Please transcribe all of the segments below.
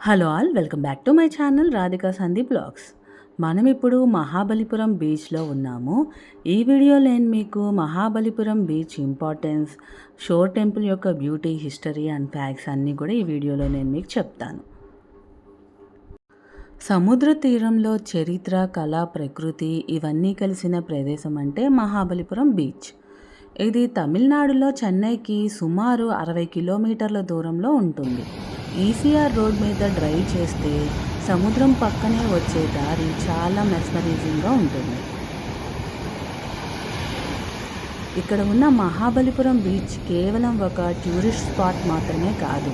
Hello all welcome back to my channel Radhika Sandeep blogs. మనం ఇప్పుడు మహాబలిపురం బీచ్లో ఉన్నాము. ఈ వీడియో నేను మీకు Mahabalipuram beach importance shore temple యొక్క బ్యూటీ హిస్టరీ అండ్ ఫ్యాక్ట్స్ అన్నీ కూడా ఈ వీడియోలో నేను మీకు చెప్తాను. సముద్ర తీరంలో చరిత్ర కళ ప్రకృతి ఇవన్నీ కలిసిన ప్రదేశం అంటే మహాబలిపురం బీచ్. ఇది తమిళనాడులో చెన్నైకి సుమారు అరవై కిలోమీటర్ల దూరంలో ఉంటుంది. ఈసీఆర్ రోడ్ మీద డ్రైవ్ చేస్తే సముద్రం పక్కనే వచ్చే దారి చాలా మెస్మరైజింగ్గా ఉంటుంది. ఇక్కడ ఉన్న మహాబలిపురం బీచ్ కేవలం ఒక టూరిస్ట్ స్పాట్ మాత్రమే కాదు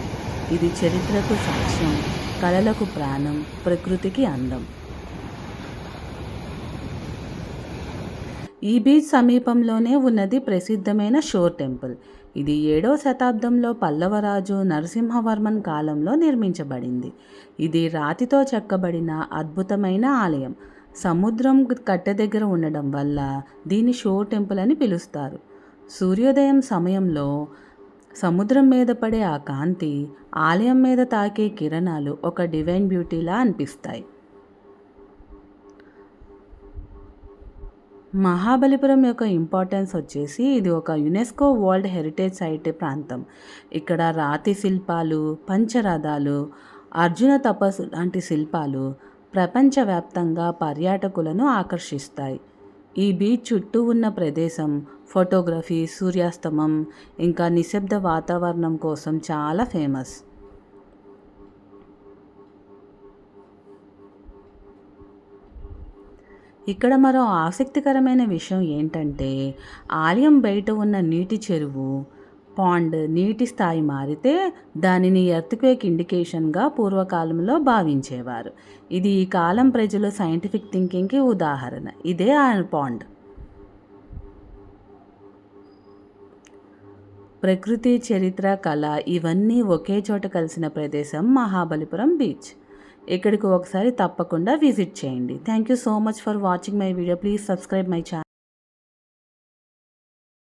ఇది చరిత్రకు సాక్ష్యం కళలకు ప్రాణం ప్రకృతికి అందం. ఈ బీచ్ సమీపంలోనే ఉన్నది ప్రసిద్ధమైన షోర్ టెంపుల్. ఇది ఏడవ శతాబ్దంలో పల్లవరాజు నరసింహవర్మన్ కాలంలో నిర్మించబడింది. ఇది రాతితో చెక్కబడిన అద్భుతమైన ఆలయం. సముద్రం కట్టె దగ్గర ఉండడం వల్ల దీన్ని షోర్ టెంపుల్ అని పిలుస్తారు. సూర్యోదయం సమయంలో సముద్రం మీద పడే ఆ కాంతి ఆలయం మీద తాకే కిరణాలు ఒక డివైన్ బ్యూటీలా అనిపిస్తాయి. మహాబలిపురం యొక్క ఇంపార్టెన్స్ వచ్చేసి ఇది ఒక యునెస్కో వరల్డ్ హెరిటేజ్ సైట్ ప్రాంతం. ఇక్కడ రాతి శిల్పాలు పంచరథాలు అర్జున తపస్సు లాంటి శిల్పాలు ప్రపంచవ్యాప్తంగా పర్యాటకులను ఆకర్షిస్తాయి. ఈ బీచ్ చుట్టూ ఉన్న ప్రదేశం ఫోటోగ్రఫీ సూర్యాస్తమం ఇంకా నిశ్శబ్ద వాతావరణం కోసం చాలా ఫేమస్ ఇక్కడ మరో ఆసక్తికరమైన విషయం ఏంటంటే ఆలయం బయట ఉన్న నీటి చెరువు పాండ్ నీటి స్థాయి మారితే దానిని ఎర్త్క్వేక్ ఇండికేషన్గా పూర్వకాలంలో భావించేవారు. ఇది ఈ కాలం ప్రజలు సైంటిఫిక్ థింకింగ్కి ఉదాహరణ. ఇదే ఆ పాండ్. ప్రకృతి చరిత్ర కళ ఇవన్నీ ఒకే చోట కలిసిన ప్రదేశం మహాబలిపురం బీచ్. ఇక్కడికి ఒకసారి తప్పకుండా విజిట్ చేయండి. Thank you so much for watching my video please subscribe my channel